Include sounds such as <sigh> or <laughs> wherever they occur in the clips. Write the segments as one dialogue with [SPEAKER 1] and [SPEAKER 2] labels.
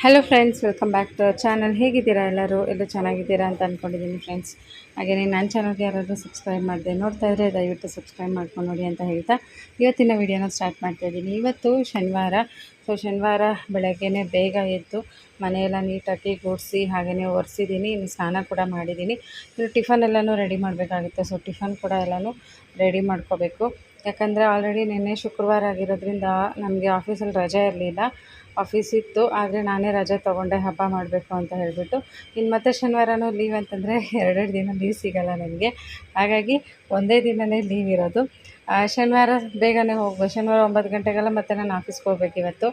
[SPEAKER 1] Hello friends welcome back to channel ಹೇಗಿದ್ದೀರಾ ಎಲ್ಲರೂ? ಎಲ್ಲ ಚೆನ್ನಾಗಿದ್ದೀರಾ ಅಂತ ಅಂದ್ಕೊಂಡಿದ್ದೀನಿ ಫ್ರೆಂಡ್ಸ್ ಹಾಗೆ ನನ್ನ ಚಾನಲ್ಗೆ ಯಾರಾದರೂ ಸಬ್ಸ್ಕ್ರೈಬ್ ಮಾಡಿದೆ, ನೋಡ್ತಾ ಇದ್ದರೆ ದಯವಿಟ್ಟು ಸಬ್ಸ್ಕ್ರೈಬ್ ಮಾಡ್ಕೊಂಡು ನೋಡಿ ಅಂತ ಹೇಳ್ತಾ ಇವತ್ತಿನ ವೀಡಿಯೋನ ಸ್ಟಾರ್ಟ್ ಮಾಡ್ತಾ ಇದ್ದೀನಿ. ಇವತ್ತು ಶನಿವಾರ. ಸೊ ಶನಿವಾರ ಬೆಳಗ್ಗೆ ಬೇಗ ಎದ್ದು ಮನೆಯೆಲ್ಲ ನೀಟಾಗಿ ಗುಡಿಸಿ, ಹಾಗೆಯೇ ಒರೆಸಿದ್ದೀನಿ. ಇನ್ನು ಸ್ನಾನ ಕೂಡ ಮಾಡಿದ್ದೀನಿ. ಇನ್ನು ಟಿಫನ್ ಎಲ್ಲನೂ ರೆಡಿ ಮಾಡಬೇಕಾಗುತ್ತೆ. ಸೊ ಟಿಫನ್ ಕೂಡ ಎಲ್ಲನೂ ರೆಡಿ ಮಾಡ್ಕೋಬೇಕು. ಯಾಕಂದರೆ ಆಲ್ರೆಡಿ ನಿನ್ನೆ ಶುಕ್ರವಾರ ಆಗಿರೋದ್ರಿಂದ ನಮಗೆ ಆಫೀಸಲ್ಲಿ ರಜೆ ಇರಲಿಲ್ಲ. ಆಫೀಸ್ ಇತ್ತು, ಆದರೆ ನಾನೇ ರಜೆ ತೊಗೊಂಡೆ, ಹಬ್ಬ ಮಾಡಬೇಕು ಅಂತ ಹೇಳಿಬಿಟ್ಟು. ಇನ್ನು ಮತ್ತೆ ಶನಿವಾರನೂ ಲೀವ್ ಅಂತಂದರೆ ಎರಡೆರಡು ದಿನ ಲೀವ್ ಸಿಗೋಲ್ಲ ನನಗೆ. ಹಾಗಾಗಿ ಒಂದೇ ದಿನವೇ ಲೀವ್ ಇರೋದು. ಶನಿವಾರ ಬೇಗನೆ ಹೋಗ್ಬೋದು. ಶನಿವಾರ ಒಂಬತ್ತು ಗಂಟೆಗೆಲ್ಲ ಮತ್ತೆ ನಾನು ಆಫೀಸ್ಗೆ ಹೋಗ್ಬೇಕು ಇವತ್ತು.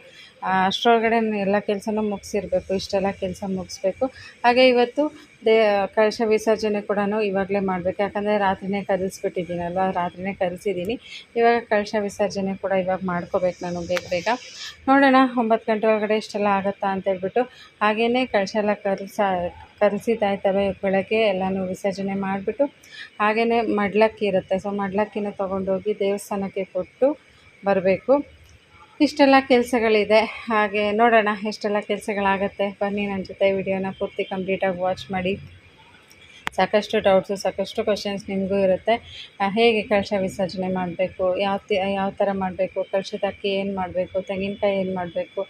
[SPEAKER 1] ಅಷ್ಟರೊಳಗಡೆ ನಾನು ಎಲ್ಲ ಕೆಲಸನೂ ಮುಗಿಸಿರ್ಬೇಕು, ಇಷ್ಟೆಲ್ಲ ಕೆಲಸ ಮುಗಿಸ್ಬೇಕು. ಹಾಗೆ ಇವತ್ತು ದೇ ಕಳಶ ವಿಸರ್ಜನೆ ಕೂಡ ಇವಾಗಲೇ ಮಾಡಬೇಕು. ಯಾಕಂದರೆ ರಾತ್ರಿನೇ ಕರೆಸ್ಬಿಟ್ಟಿದ್ದೀನಲ್ವ? ರಾತ್ರಿನೇ ಕರೆಸಿದ್ದೀನಿ. ಇವಾಗ ಕಳಶ ವಿಸರ್ಜನೆ ಕೂಡ ಇವಾಗ ಮಾಡ್ಕೋಬೇಕು ನಾನು ಬೇಗ ಬೇಗ. ನೋಡೋಣ, ಒಂಬತ್ತು ಗಂಟೆ ಒಳಗಡೆ ಇಷ್ಟೆಲ್ಲ ಆಗುತ್ತಾ ಅಂತ ಹೇಳ್ಬಿಟ್ಟು. ಹಾಗೆಯೇ ಕಳಶ ಎಲ್ಲ ಕರೆಸ ಕರೆಸಿದ್ದಾಯ್ತವೆ ಬೆಳಗ್ಗೆ? ಎಲ್ಲನೂ ವಿಸರ್ಜನೆ ಮಾಡಿಬಿಟ್ಟು. ಹಾಗೆಯೇ ಮಡ್ಲಕ್ಕಿ ಇರುತ್ತೆ. ಸೊ ಮಡ್ಲಕ್ಕಿನ ತೊಗೊಂಡೋಗಿ ದೇವಸ್ಥಾನಕ್ಕೆ ಕೊಟ್ಟು ಬರಬೇಕು. ಇಷ್ಟೆಲ್ಲ ಕೆಲಸಗಳಿದೆ. ಹಾಗೆ ನೋಡೋಣ ಎಷ್ಟೆಲ್ಲ ಕೆಲಸಗಳಾಗತ್ತೆ. ಬನ್ನಿ ನನ್ನ ಜೊತೆ ವಿಡಿಯೋನ ಪೂರ್ತಿ ಕಂಪ್ಲೀಟಾಗಿ ವಾಚ್ ಮಾಡಿ. ಸಾಕಷ್ಟು ಡೌಟ್ಸು ಸಾಕಷ್ಟು ಕ್ವಶನ್ಸ್ ನಿಮಗೂ ಇರುತ್ತೆ. ಹೇಗೆ ಕಳಶ ವಿಸರ್ಜನೆ ಮಾಡಬೇಕು? ಯಾವ ಯಾವ ಥರ ಮಾಡಬೇಕು? ಕಳಶದ ಅಕ್ಕಿ ಏನು ಮಾಡಬೇಕು? ತೆಂಗಿನಕಾಯಿ ಏನು ಮಾಡಬೇಕು?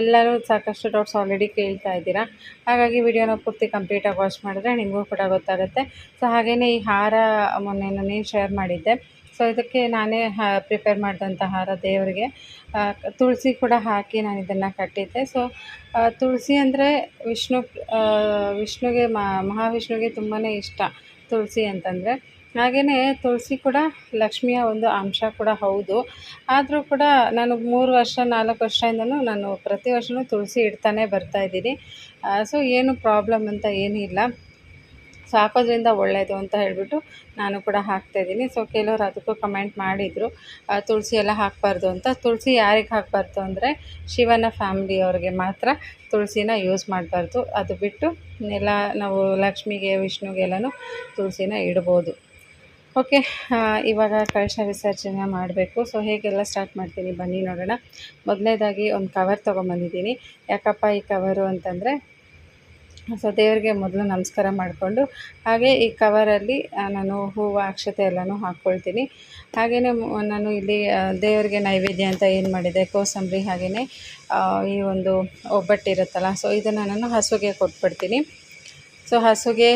[SPEAKER 1] ಎಲ್ಲರೂ ಸಾಕಷ್ಟು ಡೌಟ್ಸ್ ಆಲ್ರೆಡಿ ಕೇಳ್ತಾ ಇದ್ದೀರಾ. ಹಾಗಾಗಿ ವಿಡಿಯೋನ ಪೂರ್ತಿ ಕಂಪ್ಲೀಟಾಗಿ ವಾಚ್ ಮಾಡಿದ್ರೆ ನಿಮಗೂ ಕೂಡ ಗೊತ್ತಾಗುತ್ತೆ. ಸೊ ಹಾಗೆಯೇ ಈ ಹಾರ ಮೊನ್ನೆ ನಾನು ಶೇರ್ ಮಾಡಿದ್ದೆ. ಸೊ ಇದಕ್ಕೆ ನಾನೇ ಪ್ರಿಪೇರ್ ಮಾಡಿದಂಥ ಹಾರ ದೇವರಿಗೆ. ತುಳಸಿ ಕೂಡ ಹಾಕಿ ನಾನು ಇದನ್ನು ಕಟ್ಟಿದ್ದೆ. ಸೊ ತುಳಸಿ ಅಂದರೆ ವಿಷ್ಣು ವಿಷ್ಣುಗೆ ಮಹಾವಿಷ್ಣುಗೆ ತುಂಬಾ ಇಷ್ಟ ತುಳಸಿ ಅಂತಂದರೆ. ಹಾಗೆಯೇ ತುಳಸಿ ಕೂಡ ಲಕ್ಷ್ಮಿಯ ಒಂದು ಅಂಶ ಕೂಡ ಹೌದು. ಆದರೂ ಕೂಡ ನಾನು ಮೂರು ವರ್ಷ, ನಾಲ್ಕು ವರ್ಷದಿಂದಲೂ ನಾನು ಪ್ರತಿ ವರ್ಷವೂ ತುಳಸಿ ಇಡ್ತಾನೆ ಬರ್ತಾಯಿದ್ದೀನಿ ಸೊ ಏನು ಪ್ರಾಬ್ಲಮ್ ಅಂತ ಏನೂ ಇಲ್ಲ ಸೊ ಹಾಕೋದ್ರಿಂದ ಒಳ್ಳೆಯದು ಅಂತ ಹೇಳಿಬಿಟ್ಟು ನಾನು ಕೂಡ ಹಾಕ್ತಾಯಿದ್ದೀನಿ ಸೊ ಕೆಲವರು ಅದಕ್ಕೂ ಕಮೆಂಟ್ ಮಾಡಿದರು. ತುಳಸಿ ಎಲ್ಲ ಹಾಕಬಾರ್ದು ಅಂತ. ತುಳಸಿ ಯಾರಿಗೆ ಹಾಕಬಾರ್ದು ಅಂದರೆ ಶಿವನ ಫ್ಯಾಮಿಲಿಯವ್ರಿಗೆ ಮಾತ್ರ ತುಳಸಿನ ಯೂಸ್ ಮಾಡಬಾರ್ದು. ಅದು ಬಿಟ್ಟು ಎಲ್ಲ ನಾವು ಲಕ್ಷ್ಮಿಗೆ ವಿಷ್ಣುಗೆಲ್ಲನೂ ತುಳಸಿನ ಇಡ್ಬೋದು. ಓಕೆ ಇವಾಗ ಕಳಶ ವಿಸರ್ಜನೆ ಮಾಡಬೇಕು. ಸೊ ಹೇಗೆಲ್ಲ ಸ್ಟಾರ್ಟ್ ಮಾಡ್ತೀನಿ ಬನ್ನಿ ನೋಡೋಣ. ಮೊದಲನೇದಾಗಿ ಒಂದು ಕವರ್ ತೊಗೊಂಬಂದಿದ್ದೀನಿ. ಯಾಕಪ್ಪ ಈ ಕವರು ಅಂತಂದರೆ ಸೊ ದೇವರಿಗೆ ಮೊದಲು ನಮಸ್ಕಾರ ಮಾಡಿಕೊಂಡು, ಹಾಗೆ ಈ ಕವರಲ್ಲಿ ನಾನು ಹೂವು, ಅಕ್ಷತೆ ಎಲ್ಲನೂ ಹಾಕ್ಕೊಳ್ತೀನಿ. ಹಾಗೆಯೇ ನಾನು ಇಲ್ಲಿ ದೇವರಿಗೆ ನೈವೇದ್ಯ ಅಂತ ಏನು ಮಾಡಿದೆ, ಕೋಸಂಬರಿ ಹಾಗೆಯೇ ಈ ಒಂದು ಒಬ್ಬಟ್ಟು ಇರುತ್ತಲ್ಲ, ಸೊ ಇದನ್ನು ನಾನು ಹಸುಗೆ ಕೊಟ್ಬಿಡ್ತೀನಿ. ಸೊ ಹಸುಗೆ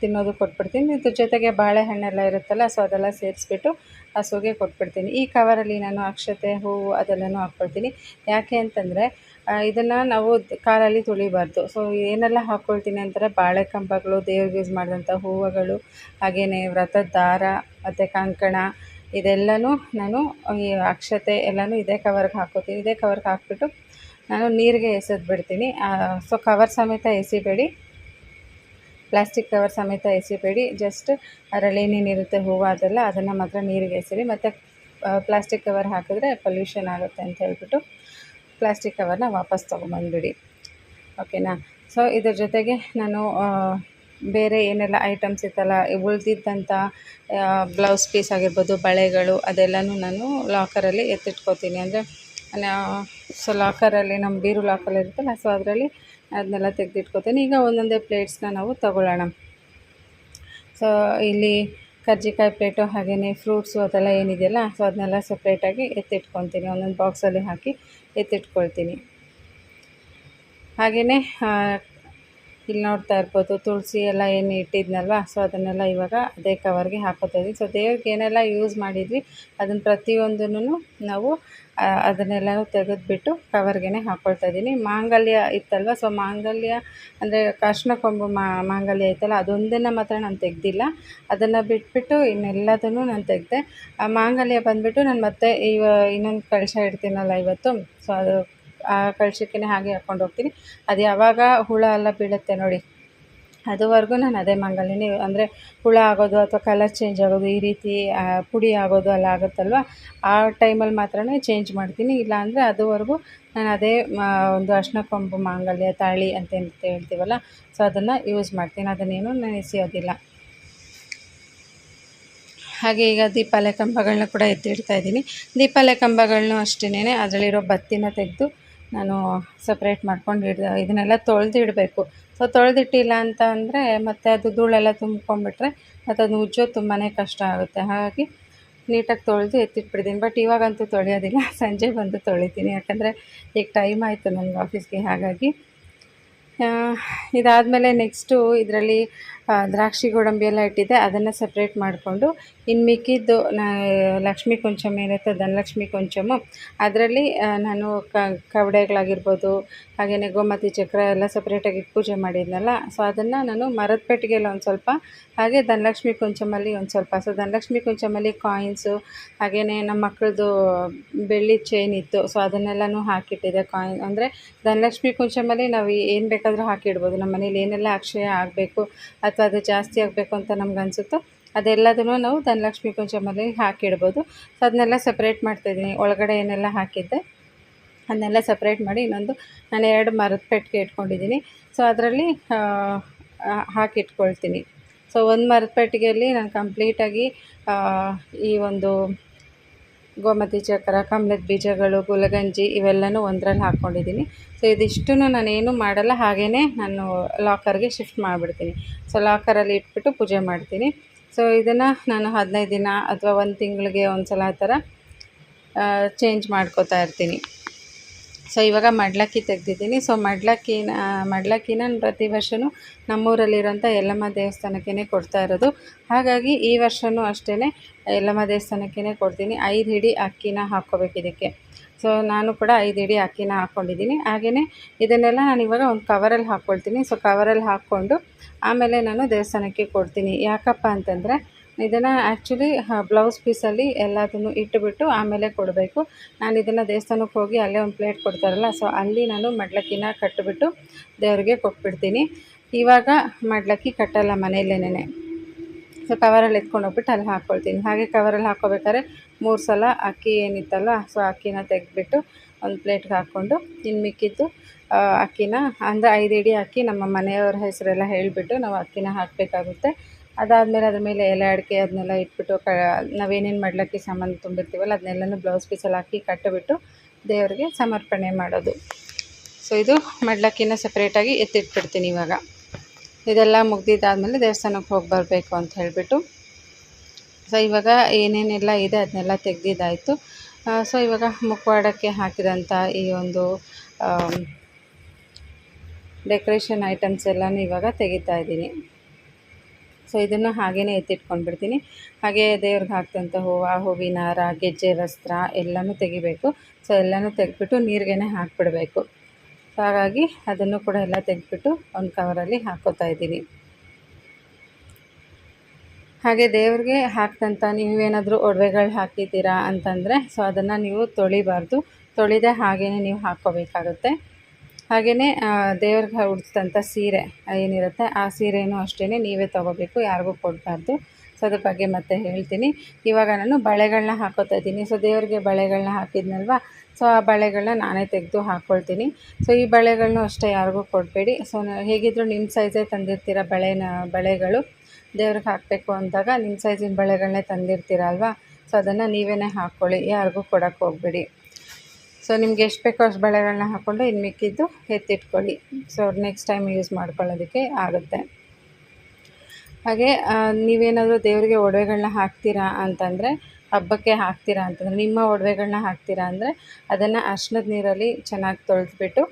[SPEAKER 1] ತಿನ್ನೋದು ಕೊಟ್ಬಿಡ್ತೀನಿ. ಇದ್ರ ಜೊತೆಗೆ ಬಾಳೆಹಣ್ಣೆಲ್ಲ ಇರುತ್ತಲ್ಲ, ಸೊ ಅದೆಲ್ಲ ಸೇರಿಸ್ಬಿಟ್ಟು ಹಸುಗೆ ಕೊಟ್ಬಿಡ್ತೀನಿ. ಈ ಕವರಲ್ಲಿ ನಾನು ಅಕ್ಷತೆ, ಹೂವು ಅದೆಲ್ಲನೂ ಹಾಕ್ಕೊಳ್ತೀನಿ. ಯಾಕೆ ಅಂತಂದರೆ ಇದನ್ನು ನಾವು ಕಾಲಲ್ಲಿ ತುಳಿಬಾರ್ದು. ಸೊ ಏನೆಲ್ಲ ಹಾಕ್ಕೊಳ್ತೀನಿ ಅಂದರೆ ಬಾಳೆ ಕಂಬಗಳು, ದೇವ್ರಿಗೆ ಯೂಸ್ ಮಾಡಿದಂಥ ಹೂವುಗಳು ಹಾಗೆಯೇ ವ್ರತದ ದಾರ, ಮತ್ತು ಕಂಕಣ, ಇದೆಲ್ಲನೂ ನಾನು ಈ ಅಕ್ಷತೆ ಎಲ್ಲನೂ ಇದೇ ಕವರ್ಗೆ ಹಾಕೋತೀನಿ. ಇದೇ ಕವರ್ಗೆ ಹಾಕ್ಬಿಟ್ಟು ನಾನು ನೀರಿಗೆ ಎಸೆದು ಬಿಡ್ತೀನಿ. ಸೊ ಕವರ್ ಸಮೇತ ಎಸಿಬೇಡಿ. ಪ್ಲಾಸ್ಟಿಕ್ ಕವರ್ ಸಮೇತ ಎಸಿಬೇಡಿ. ಜಸ್ಟ್ ಅದರಲ್ಲಿ ಏನೇನಿರುತ್ತೆ ಹೂವು ಅದೆಲ್ಲ, ಅದನ್ನು ಮಾತ್ರ ನೀರಿಗೆ ಎಸಿರಿ. ಮತ್ತು ಪ್ಲಾಸ್ಟಿಕ್ ಕವರ್ ಹಾಕಿದ್ರೆ ಪೊಲ್ಯೂಷನ್ ಆಗುತ್ತೆ ಅಂತ ಹೇಳ್ಬಿಟ್ಟು ಪ್ಲಾಸ್ಟಿಕ್ ಕವರ್ನ ವಾಪಸ್ ತೊಗೊಂಬಂದ್ಬಿಡಿ. ಓಕೆನಾ ಸೊ ಇದ್ರ ಜೊತೆಗೆ ನಾನು ಬೇರೆ ಏನೆಲ್ಲ ಐಟಮ್ಸ್ ಇತ್ತಲ್ಲ ಉಳಿದಿದ್ದಂಥ ಬ್ಲೌಸ್ ಪೀಸ್ ಆಗಿರ್ಬೋದು, ಬಳೆಗಳು, ಅದೆಲ್ಲನೂ ನಾನು ಲಾಕರಲ್ಲಿ ಎತ್ತಿಟ್ಕೋತೀನಿ. ಅಂದರೆ ಸೊ ಲಾಕರಲ್ಲಿ ನಮ್ಮ ಬೀರು ಲಾಕಲ್ಲಿ ಇರುತ್ತಲ್ಲ ಸೊ ಅದರಲ್ಲಿ ಅದನ್ನೆಲ್ಲ ತೆಗೆದಿಟ್ಕೋತೀನಿ. ಈಗ ಒಂದೊಂದೇ ಪ್ಲೇಟ್ಸ್ನ ನಾವು ತಗೊಳ್ಳೋಣ. ಸೊ ಇಲ್ಲಿ ಕರ್ಜಿಕಾಯಿ ಪ್ಲೇಟು ಹಾಗೆಯೇ ಫ್ರೂಟ್ಸು ಅದೆಲ್ಲ ಏನಿದೆಯಲ್ಲ ಸೊ ಅದನ್ನೆಲ್ಲ ಸಪ್ರೇಟಾಗಿ ಎತ್ತಿಟ್ಕೊತೀನಿ. ಒಂದೊಂದು ಬಾಕ್ಸಲ್ಲಿ ಹಾಕಿ. ಎತ್ತಿಟ್ಕೊಳ್ತೀನಿ. ಹಾಗೆಯೇ ಇಲ್ಲಿ ನೋಡ್ತಾ ಇರ್ಬೋದು, ತುಳಸಿ ಎಲ್ಲ ಏನು ಇಟ್ಟಿದ್ನಲ್ವ? ಸೊ ಅದನ್ನೆಲ್ಲ ಇವಾಗ ಅದೇ ಕವರ್ಗೆ ಹಾಕೋತಾ ಇದ್ದೀನಿ ಸೊ ದೇವ್ರಿಗೆ ಏನೆಲ್ಲ ಯೂಸ್ ಮಾಡಿದ್ವಿ ಅದನ್ನು ಪ್ರತಿಯೊಂದನ್ನು ನಾವು ಅದನ್ನೆಲ್ಲ ತೆಗೆದುಬಿಟ್ಟು ಕವರ್ಗೆ ಹಾಕ್ಕೊಳ್ತಾ ಇದ್ದೀನಿ. ಮಾಂಗಲ್ಯ ಇತ್ತಲ್ವ? ಸೊ ಮಾಂಗಲ್ಯ ಅಂದರೆ ಕಷ್ಣ ಕೊಂಬು ಮಾಂಗಲ್ಯ ಐತಲ್ಲ, ಅದೊಂದನ್ನು ಮಾತ್ರ ನಾನು ತೆಗೆದಿಲ್ಲ. ಅದನ್ನು ಬಿಟ್ಬಿಟ್ಟು ಇನ್ನೆಲ್ಲದನ್ನು ನಾನು ತೆಗೆದೆ. ಆ, ಮಾಂಗಲ್ಯ ಬಂದುಬಿಟ್ಟು ನಾನು ಮತ್ತೆ ಇವ, ಇನ್ನೊಂದು ಕಳಶ ಇಡ್ತೀನಲ್ಲ ಇವತ್ತು. ಸೊ ಅದು ಆ ಕಳಶಕ್ಕೆ ಹಾಗೆ ಹಾಕ್ಕೊಂಡು ಹೋಗ್ತೀನಿ. ಅದು ಯಾವಾಗ ಹುಳ ಎಲ್ಲ ಬೀಳುತ್ತೆ ನೋಡಿ, ಅದುವರೆಗೂ ನಾನು ಅದೇ ಮಂಗಲಿನಿ ಅಂದರೆ ಹುಳ ಆಗೋದು ಅಥವಾ ಕಲರ್ ಚೇಂಜ್ ಆಗೋದು, ಈ ರೀತಿ ಪುಡಿ ಆಗೋದು ಎಲ್ಲ ಆಗುತ್ತಲ್ವ? ಆ ಟೈಮಲ್ಲಿ ಮಾತ್ರ ಚೇಂಜ್ ಮಾಡ್ತೀನಿ. ಇಲ್ಲಾಂದರೆ ಅದುವರೆಗೂ ನಾನು ಅದೇ ಒಂದು ಅರ್ಶಿನ ಕೊಂಬು, ಮಾಂಗಲ್ಯ, ತಾಳಿ ಅಂತ ಅಂತ ಹೇಳ್ತೀವಲ್ಲ ಸೊ ಅದನ್ನು ಯೂಸ್ ಮಾಡ್ತೀನಿ. ಅದನ್ನೇನು ನಾನು ಎಸೆಯೋದಿಲ್ಲ ಹಾಗೆ ಈಗ ದೀಪಾಲೆ ಕಂಬಗಳನ್ನ ಕೂಡ ಎತ್ತಿಡ್ತಾ ಇದ್ದೀನಿ. ದೀಪಾಲೆ ಕಂಬಗಳನ್ನೂ ಅಷ್ಟೇನೆ ಅದರಲ್ಲಿರೋ ಬತ್ತಿನ ತೆಗೆದು ನಾನು ಸಪ್ರೇಟ್ ಮಾಡ್ಕೊಂಡು ಇಡ್ ಇದನ್ನೆಲ್ಲ ತೊಳೆದಿಡಬೇಕು. ಸೊ ತೊಳೆದಿಟ್ಟಿಲ್ಲ ಅಂತ ಅಂದರೆ ಮತ್ತು ಅದು ಧೂಳೆಲ್ಲ ತುಂಬ್ಕೊಂಡ್ಬಿಟ್ರೆ ಮತ್ತು ಅದನ್ನ ಉಜ್ಜೋದು ತುಂಬಾ ಕಷ್ಟ ಆಗುತ್ತೆ. ಹಾಗಾಗಿ ನೀಟಾಗಿ ತೊಳೆದು ಎತ್ತಿಟ್ಬಿಡ್ತೀನಿ. ಬಟ್ ಇವಾಗಂತೂ ತೊಳೆಯೋದಿಲ್ಲ. <laughs> ಸಂಜೆ ಬಂದು ತೊಳಿತೀನಿ. ಯಾಕಂದರೆ ಈಗ ಟೈಮ್ ಆಯಿತು ನನಗೆ ಆಫೀಸ್ಗೆ ಹಾಗಾಗಿ ಇದಾದಮೇಲೆ ನೆಕ್ಸ್ಟು ಇದರಲ್ಲಿ ದ್ರಾಕ್ಷಿ ಗೋಡಂಬಿ ಎಲ್ಲ ಇಟ್ಟಿದ್ದೆ. ಅದನ್ನು ಸಪ್ರೇಟ್ ಮಾಡಿಕೊಂಡು ಇನ್ನು ಮಿಕ್ಕಿದ್ದು, ನಾ, ಲಕ್ಷ್ಮೀ ಕುಂಚಮ್ ಏನಿರುತ್ತೆ ಧನಲಕ್ಷ್ಮಿ ಕುಂಚಮು ಅದರಲ್ಲಿ ನಾನು ಕವಡೆಗಳಾಗಿರ್ಬೋದು ಹಾಗೆಯೇ ಗೋಮತಿ ಚಕ್ರ ಎಲ್ಲ ಸಪ್ರೇಟಾಗಿ ಪೂಜೆ ಮಾಡಿದ್ನಲ್ಲ ಸೊ ಅದನ್ನು ನಾನು ಮರದ ಪೆಟ್ಟಿಗೆಲ್ಲ ಒಂದು ಸ್ವಲ್ಪ, ಹಾಗೆ ಧನಲಕ್ಷ್ಮಿ ಕುಂಚಮಲ್ಲಿ ಒಂದು ಸ್ವಲ್ಪ. ಸೊ ಧನಲಕ್ಷ್ಮಿ ಕುಂಚಮಲ್ಲಿ ಕಾಯಿನ್ಸು ಹಾಗೆಯೇ ನಮ್ಮ ಮಕ್ಕಳದು ಬೆಳ್ಳಿ ಚೈನ್ ಇತ್ತು ಸೊ ಅದನ್ನೆಲ್ಲನೂ ಹಾಕಿಟ್ಟಿದೆ ಕಾಯಿನ್ ಅಂದರೆ ಧನಲಕ್ಷ್ಮಿ ಕುಂಚಮಲ್ಲಿ ನಾವು ಏನು ಬೇಕಾದರೂ ಹಾಕಿಡ್ಬೋದು. ನಮ್ಮ ಮನೇಲಿ ಏನೆಲ್ಲ ಅಕ್ಷಯ ಆಗಬೇಕು ಅಥವಾ ಅದು ಜಾಸ್ತಿ ಆಗಬೇಕು ಅಂತ ನಮ್ಗೆ ಅನಿಸುತ್ತೋ ಅದೆಲ್ಲದನ್ನು ನಾವು ಧನಲಕ್ಷ್ಮಿ ಕುಂಚಮಲ್ಲಿ ಹಾಕಿಡ್ಬೋದು. ಸೊ ಅದನ್ನೆಲ್ಲ ಸಪ್ರೇಟ್ ಮಾಡ್ತಾಯಿದ್ದೀನಿ ಒಳಗಡೆ ಏನೆಲ್ಲ ಹಾಕಿದ್ದೆ ಅದನ್ನೆಲ್ಲ ಸಪ್ರೇಟ್ ಮಾಡಿ ಇನ್ನೊಂದು ನಾನು ಎರಡು ಮರದ ಪೆಟ್ಟಿಗೆ ಇಟ್ಕೊಂಡಿದ್ದೀನಿ. ಸೊ ಅದರಲ್ಲಿ ಹಾಕಿಟ್ಕೊಳ್ತೀನಿ. ಸೊ ಒಂದು ಮರದ ಪೆಟ್ಟಿಗೆಯಲ್ಲಿ ನಾನು ಕಂಪ್ಲೀಟಾಗಿ ಈ ಒಂದು ಗೋಮತಿ ಚಕ್ರ, ಕಮಲದ ಬೀಜಗಳು, ಗುಲಗಂಜಿ ಇವೆಲ್ಲನೂ ಒಂದರಲ್ಲಿ ಹಾಕ್ಕೊಂಡಿದ್ದೀನಿ. ಸೊ ಇದಿಷ್ಟೂ ನಾನೇನು ಮಾಡಲ್ಲ ಹಾಗೇ ನಾನು ಲಾಕರ್ಗೆ ಶಿಫ್ಟ್ ಮಾಡಿಬಿಡ್ತೀನಿ. ಸೊ ಲಾಕರಲ್ಲಿ ಇಟ್ಬಿಟ್ಟು ಪೂಜೆ ಮಾಡ್ತೀನಿ. ಸೊ ಇದನ್ನು ನಾನು ಹದಿನೈದು ದಿನ ಅಥವಾ ಒಂದು ತಿಂಗಳಿಗೆ ಒಂದು ಸಲ ಆ ಥರ ಚೇಂಜ್ ಮಾಡ್ಕೋತಾ ಇರ್ತೀನಿ. ಸೊ ಇವಾಗ ಮಡ್ಲಕ್ಕಿ ತೆಗ್ದಿದ್ದೀನಿ. ಸೊ ಮಡ್ಲಕ್ಕಿನ ಮಡ್ಲಕ್ಕಿನ ಪ್ರತಿ ವರ್ಷವೂ ನಮ್ಮೂರಲ್ಲಿರೋಂಥ ಯಲ್ಲಮ್ಮ ದೇವಸ್ಥಾನಕ್ಕೇ ಕೊಡ್ತಾ ಇರೋದು. ಹಾಗಾಗಿ ಈ ವರ್ಷವೂ ಅಷ್ಟೇ ಯಲ್ಲಮ್ಮ ದೇವಸ್ಥಾನಕ್ಕೇ ಕೊಡ್ತೀನಿ. ಐದು ಹಿಡಿ ಅಕ್ಕಿನ ಹಾಕ್ಕೋಬೇಕು ಇದಕ್ಕೆ. ಸೊ ನಾನು ಕೂಡ ಐದು ಹಿಡಿ ಅಕ್ಕಿನ ಹಾಕ್ಕೊಂಡಿದ್ದೀನಿ. ಹಾಗೆಯೇ ಇದನ್ನೆಲ್ಲ ನಾನು ಇವಾಗ ಒಂದು ಕವರಲ್ಲಿ ಹಾಕ್ಕೊಳ್ತೀನಿ. ಸೊ ಕವರಲ್ಲಿ ಹಾಕ್ಕೊಂಡು ಆಮೇಲೆ ನಾನು ದೇವಸ್ಥಾನಕ್ಕೆ ಕೊಡ್ತೀನಿ. ಯಾಕಪ್ಪ ಅಂತಂದರೆ ಇದನ್ನು ಆ್ಯಕ್ಚುಲಿ ಬ್ಲೌಸ್ ಪೀಸಲ್ಲಿ ಎಲ್ಲದನ್ನು ಇಟ್ಟುಬಿಟ್ಟು ಆಮೇಲೆ ಕೊಡಬೇಕು. ನಾನು ಇದನ್ನು ದೇವಸ್ಥಾನಕ್ಕೆ ಹೋಗಿ ಅಲ್ಲೇ ಒಂದು ಪ್ಲೇಟ್ ಕೊಡ್ತಾರಲ್ಲ ಸೊ ಅಲ್ಲಿ ನಾನು ಮಡ್ಲಕ್ಕಿನ ಕಟ್ಟಿಬಿಟ್ಟು ದೇವರಿಗೆ ಕೊಟ್ಬಿಡ್ತೀನಿ. ಇವಾಗ ಮಡ್ಲಕ್ಕಿ ಕಟ್ಟಲ್ಲ ಮನೆಯಲ್ಲೇನೆ ಸೊ ಕವರಲ್ಲಿ ಎತ್ಕೊಂಡು ಹೋಗ್ಬಿಟ್ಟು ಅಲ್ಲಿ ಹಾಕ್ಕೊಳ್ತೀನಿ ಹಾಗೆ ಕವರಲ್ಲಿ ಹಾಕ್ಕೋಬೇಕಾದ್ರೆ ಮೂರು ಸಲ ಅಕ್ಕಿ ಏನಿತ್ತಲ್ಲ ಸೊ ಅಕ್ಕಿನ ತೆಗೆದ್ಬಿಟ್ಟು ಒಂದು ಪ್ಲೇಟ್ಗೆ ಹಾಕ್ಕೊಂಡು ಇನ್ನು ಮಿಕ್ಕಿದ್ದು ಅಕ್ಕಿನ, ಅಂದರೆ ಐದು ಇಡೀ ಅಕ್ಕಿ ನಮ್ಮ ಮನೆಯವ್ರ ಹೆಸರೆಲ್ಲ ಹೇಳಿಬಿಟ್ಟು ನಾವು ಅಕ್ಕಿನ ಹಾಕಬೇಕಾಗುತ್ತೆ. ಅದಾದಮೇಲೆ ಅದ್ರ ಮೇಲೆ ಎಲೆ ಅಡಿಕೆ ಅದನ್ನೆಲ್ಲ ಇಟ್ಬಿಟ್ಟು ಕ, ನಾವೇನೇನು ಮಾಡ್ಲಿಕ್ಕೆ ಸಾಮಾನು ತುಂಬಿರ್ತೀವಲ್ಲ ಅದನ್ನೆಲ್ಲನೂ ಬ್ಲೌಸ್ ಪೀಸಲ್ಲಿ ಹಾಕಿ ಕಟ್ಟಿಬಿಟ್ಟು ದೇವರಿಗೆ ಸಮರ್ಪಣೆ ಮಾಡೋದು. ಸೊ ಇದು ಮಡ್ಲಕ್ಕಿನ ಸಪ್ರೇಟಾಗಿ ಎತ್ತಿಟ್ಬಿಡ್ತೀನಿ ಇವಾಗ. ಇದೆಲ್ಲ ಮುಗ್ದಿದ್ದಾದಮೇಲೆ ದೇವಸ್ಥಾನಕ್ಕೆ ಹೋಗಿ ಬರಬೇಕು ಅಂತ ಹೇಳಿಬಿಟ್ಟು. ಸೊ ಇವಾಗ ಏನೇನೆಲ್ಲ ಇದೆ ಅದನ್ನೆಲ್ಲ ತೆಗ್ದಿದ್ದಾಯಿತು. ಸೊ ಇವಾಗ ಮುಖವಾಡಕ್ಕೆ ಹಾಕಿದಂಥ ಈ ಒಂದು ಡೆಕೋರೇಷನ್ ಐಟಮ್ಸ್ ಎಲ್ಲನೂ ಇವಾಗ ತೆಗಿತಾ ಇದ್ದೀನಿ. ಸೊ ಇದನ್ನು ಹಾಗೇ ಎತ್ತಿಟ್ಕೊಂಡ್ಬಿಡ್ತೀನಿ. ಹಾಗೆ ದೇವ್ರಿಗೆ ಹಾಕ್ದಂಥ ಹೂವು, ಹೂವಿನ ಹಾರ, ಗೆಜ್ಜೆ, ವಸ್ತ್ರ ಎಲ್ಲನೂ ತೆಗಿಬೇಕು. ಸೊ ಎಲ್ಲನೂ ತೆಗೆದ್ಬಿಟ್ಟು ನೀರಿಗೆ ಹಾಕ್ಬಿಡಬೇಕು. ಹಾಗಾಗಿ ಅದನ್ನು ಕೂಡ ಎಲ್ಲ ತೆಗೆದ್ಬಿಟ್ಟು ಒಂದು ಕವರಲ್ಲಿ ಹಾಕೋತಾ ಇದ್ದೀನಿ. ಹಾಗೆ ದೇವ್ರಿಗೆ ಹಾಕ್ದಂಥ ನೀವೇನಾದರೂ ಒಡವೆಗಳು ಹಾಕಿದ್ದೀರಾ ಅಂತಂದರೆ, ಸೊ ಅದನ್ನು ನೀವು ತೊಳಿಬಾರ್ದು. ತೊಳಿದೆ ಹಾಗೆಯೇ ನೀವು ಹಾಕ್ಕೋಬೇಕಾಗುತ್ತೆ. ಹಾಗೆಯೇ ದೇವ್ರಿಗೆ ಉಡಿಸಿದಂಥ ಸೀರೆ ಏನಿರುತ್ತೆ, ಆ ಸೀರೆಯೂ ಅಷ್ಟೇ ನೀವೇ ತೊಗೋಬೇಕು, ಯಾರಿಗೂ ಕೊಡಬಾರ್ದು. ಸೊ, ಅದ್ರ ಬಗ್ಗೆ ಮತ್ತೆ ಹೇಳ್ತೀನಿ. ಇವಾಗ ನಾನು ಬಳೆಗಳನ್ನ ಹಾಕೋತಾ ಇದ್ದೀನಿ. ಸೊ, ದೇವ್ರಿಗೆ ಬಳೆಗಳನ್ನ ಹಾಕಿದ್ನಲ್ವ? ಸೊ, ಆ ಬಳೆಗಳನ್ನ ನಾನೇ ತೆಗೆದು ಹಾಕ್ಕೊಳ್ತೀನಿ ಸೊ, ಈ ಬಳೆಗಳನ್ನೂ ಅಷ್ಟೇ ಯಾರಿಗೂ ಕೊಡಬೇಡಿ. ಸೊ ಹೇಗಿದ್ದರೂ ನಿಮ್ಮ ಸೈಜೇ ತಂದಿರ್ತೀರ ಬಳೆನ, ಬಳೆಗಳು? ದೇವ್ರಿಗೆ ಹಾಕಬೇಕು ಅಂದಾಗ ನಿಮ್ಮ ಸೈಜಿನ ಬಳೆಗಳನ್ನೇ ತಂದಿರ್ತೀರ ಅಲ್ವಾ ಸೊ, ಅದನ್ನು ನೀವೇ ಹಾಕ್ಕೊಳ್ಳಿ. ಯಾರಿಗೂ ಕೊಡೋಕ್ಕೆ ಹೋಗಬೇಡಿ. ಸೊ ನಿಮ್ಗೆ ಎಷ್ಟು ಬೇಕೋ ಅಷ್ಟು ಬಳೆಗಳನ್ನ ಹಾಕ್ಕೊಂಡು ಇನ್ನು ಮಿಕ್ಕಿದ್ದು ಎತ್ತಿಟ್ಕೊಳ್ಳಿ. ಸೊ ನೆಕ್ಸ್ಟ್ ಟೈಮ್ ಯೂಸ್ ಮಾಡ್ಕೊಳ್ಳೋದಕ್ಕೆ ಆಗುತ್ತೆ. ಹಾಗೆ ನೀವೇನಾದರೂ ದೇವರಿಗೆ ಒಡವೆಗಳನ್ನ ಹಾಕ್ತೀರಾ ಅಂತಂದರೆ, ಹಬ್ಬಕ್ಕೆ ಹಾಕ್ತೀರಾ ಅಂತಂದರೆ, ನಿಮ್ಮ ಒಡವೆಗಳನ್ನ ಹಾಕ್ತೀರಾ ಅಂದರೆ, ಅದನ್ನು ಅರ್ಶಿನದ ನೀರಲ್ಲಿ ಚೆನ್ನಾಗಿ ತೊಳೆದ್ಬಿಟ್ಟು